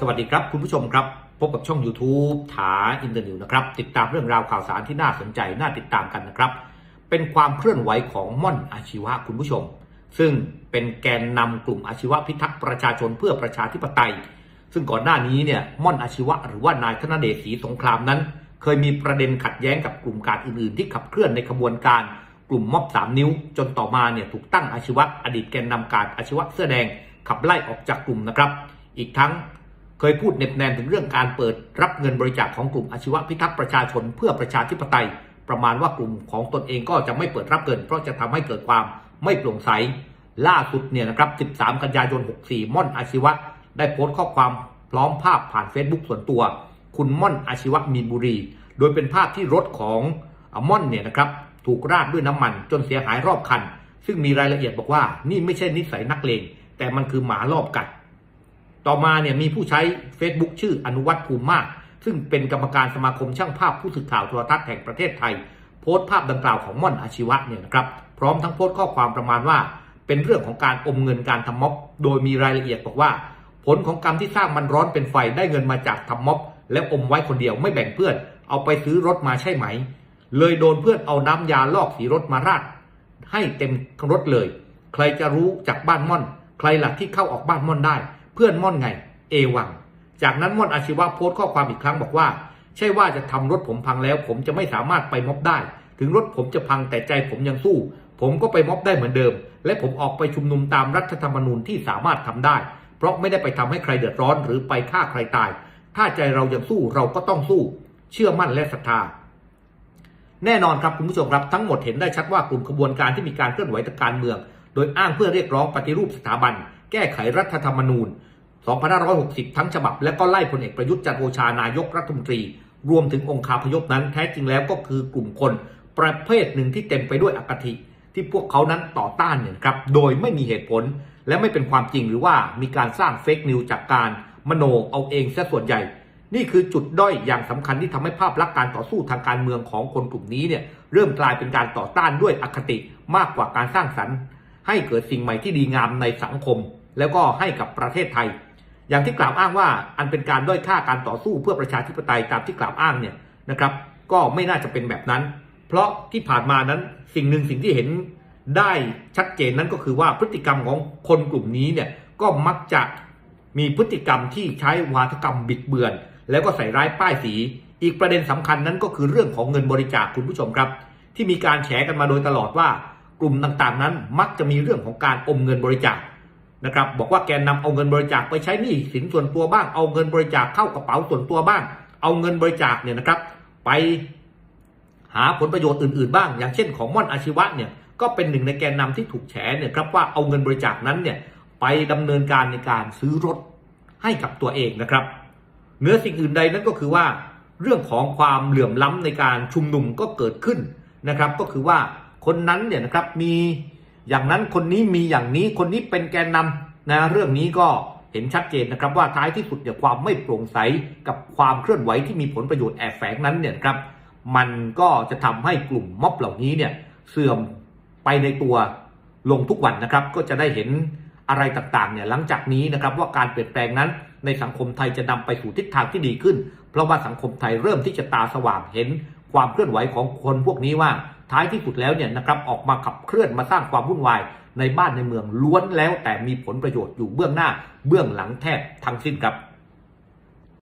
สวัสดีครับคุณผู้ชมครับ พบกับช่อง YouTube ถาอินเตอร์นิวนะครับ ติดตามเรื่องราวข่าวสารที่น่าสนใจน่าติดตามกันนะครับ เป็นความเคลื่อนไหวของม่อนอาชีวะคุณผู้ชม ซึ่งเป็นแกนนำกลุ่มอาชีวะพิทักษ์ประชาชนเพื่อประชาธิปไตย ซึ่งก่อนหน้านี้เนี่ยม่อนอาชีวะหรือว่านายธนเดชศรีสงครามนั้น เคยมีประเด็นขัดแย้งกับกลุ่มการอื่นๆ ที่ขับเคลื่อนในขบวนการกลุ่มม็อบสามนิ้ว จนต่อมาเนี่ยถูกตั้งอาชีวะอดีตแกนนำการอาชีวะเสื้อแดงขับไล่ออกจากกลุ่มนะครับ อีกทั้ง เคยพูดเน็บแนมถึงเรื่องการเปิดรับเงินบริจาคของกลุ่มอาชีวะพิทักษ์ประชาชนเพื่อประชาธิปไตย ประมาณว่ากลุ่มของตนเองก็จะไม่เปิดรับเงิน เพราะจะทำให้เกิดความไม่โปร่งใส ล่าสุดเนี่ยนะครับ 13 กันยายน 64 ม่อนอาชีวะ ได้โพสต์ข้อความพร้อมภาพผ่าน Facebook ส่วนตัว คุณม่อนอาชีวะมีนบุรี โดยเป็นภาพที่รถของอม่อนเนี่ยนะครับถูกราดด้วยน้ำมันจนเสียหายรอบคัน ซึ่งมีรายละเอียดบอกว่านี่ไม่ใช่นิสัยนักเลงแต่มันคือหมารอบกัด ต่อมาเนี่ยมีผู้ใช้ Facebook ชื่ออนุวัฒน์ภูมิมาก ซึ่งเป็นกรรมการสมาคมช่างภาพผู้สื่อข่าวโทรทัศน์แห่งประเทศไทย โพสต์ภาพดังกล่าวของม่อนอาชีวะเนี่ยนะครับพร้อมทั้งโพสต์ข้อความประมาณว่า เป็นเรื่องของการอมเงินการทำม็อบ โดยมีรายละเอียดบอกว่า ผลของกรรมที่สร้างมันร้อนเป็นไฟได้เงินมาจากทำม็อบ แล้วอมไว้คนเดียวไม่แบ่งเพื่อน เอาไปซื้อรถมาใช่ไหม เลยโดนเพื่อนเอาน้ำยาลอกสีรถมาราดให้เต็มรถเลย ใครจะรู้จากบ้านม่อน ใครหล่ะที่เข้าออกบ้านม่อนได้ เพื่อนม่อนไง เอวัง จากนั้นม่อนอาชีวะโพสต์ข้อความอีกครั้งบอกว่า ใช่ว่าจะทำรถผมพังแล้ว ผมจะไม่สามารถไปม็อบได้ ถึงรถผมจะพังแต่ใจผมยังสู้ ผมก็ไปม็อบได้เหมือนเดิม และผมออกไปชุมนุมตามรัฐธรรมนูญที่สามารถทำได้ เพราะไม่ได้ไปทำให้ใครเดือดร้อนหรือไปฆ่าใครตาย ถ้าใจเรายังสู้เราก็ต้องสู้ เชื่อมั่นและศรัทธาแน่นอนครับคุณผู้ชมครับทั้งหมดเห็นได้ชัดว่ากลุ่มขบวนการที่มีการเคลื่อนไหวทางการเมือง โดยอ้างเพื่อเรียกร้องปฏิรูปสถาบัน แก้ไขรัฐธรรมนูญ 2560 ทั้งฉบับ และก็ไล่พลเอกประยุทธ์จันโอชานายกรัฐมนตรี รวมถึงองค์คาพยพนั้นแท้จริงแล้วก็คือกลุ่มคนประเภทหนึ่งที่เต็มไปด้วยอคติ ที่พวกเขานั้นต่อต้านเนี่ยครับโดยไม่มีเหตุผล และไม่เป็นความจริงหรือว่ามีการสร้างเฟกนิวจากการมโนเอาเองซะส่วนใหญ่ นี่คือจุดด้อยอย่างสำคัญที่ทำให้ภาพลักษณ์การต่อสู้ทางการเมืองของคนกลุ่มนี้เนี่ยเริ่มกลายเป็นการต่อต้านด้วยอคติมากกว่าการสร้างสรรค์ ให้เกิดสิ่งใหม่ที่ดีงามในสังคม แล้วก็ให้กับประเทศไทย อย่างที่กล่าวอ้างว่าอันเป็นการด้อยค่าการต่อสู้เพื่อประชาธิปไตยตามที่กล่าวอ้างเนี่ยนะครับ ก็ไม่น่าจะเป็นแบบนั้น เพราะที่ผ่านมานั้นสิ่งหนึ่งสิ่งที่เห็นได้ชัดเจนนั้นก็คือว่าพฤติกรรมของคนกลุ่มนี้เนี่ยก็มักจะมีพฤติกรรมที่ใช้วาทกรรมบิดเบือน แล้วก็ใส่ร้ายป้ายสี อีกประเด็นสำคัญนั้นก็คือเรื่องของเงินบริจาคคุณผู้ชมครับ ที่มีการแฉกันมาโดยตลอดว่า กลุ่มต่างๆนั้น มักจะมีเรื่องของการอมเงินบริจาคนะครับบอกว่าแกนนำเอาเงินบริจาคไปใช้หนี้สินส่วนตัวบ้าง เอาเงินบริจาคเข้ากระเป๋าส่วนตัวบ้าง เอาเงินบริจาคเนี่ยนะครับ ไปหาผลประโยชน์อื่นๆบ้าง อย่างเช่นของม่อนอาชีวะเนี่ยก็เป็นหนึ่งในแกนนำที่ถูกแฉเนี่ยครับว่าเอาเงินบริจาคนั้นเนี่ยไปดำเนินการในการซื้อรถให้กับตัวเองนะครับเนื้อสิ่งอื่นใดนั่นก็คือว่า เรื่องของความเหลื่อมล้ำในการชุมนุมก็เกิดขึ้นนะครับ ก็คือว่า คนนั้นเนี่ยนะครับมีอย่างนั้นคนนี้มีอย่างนี้คนนี้เป็นแกนนำนะเรื่องนี้ก็เห็นชัดเจนนะครับว่าท้ายที่สุดเนี่ยความไม่โปร่งใสกับความเคลื่อนไหวที่มีผลประโยชน์แอบแฝงนั้นเนี่ยครับมันก็จะทำให้กลุ่มม็อบเหล่านี้เนี่ยเสื่อมไปในตัวลงทุกวันนะครับ ก็จะได้เห็นอะไรต่างๆเนี่ยหลังจากนี้นะครับว่าการเปลี่ยนแปลงนั้น ในสังคมไทยจะนำไปสู่ทิศทางที่ดีขึ้น เพราะว่าสังคมไทยเริ่มที่จะตาสว่างเห็นความเคลื่อนไหวของคนพวกนี้ว่า ท้ายที่สุดแล้วเนี่ยนะครับออกมาขับเคลื่อนมาสร้างความวุ่นวายในบ้านในเมืองล้วนแล้วแต่มีผลประโยชน์อยู่เบื้องหน้าเบื้องหลังแทบทั้งสิ้นครับ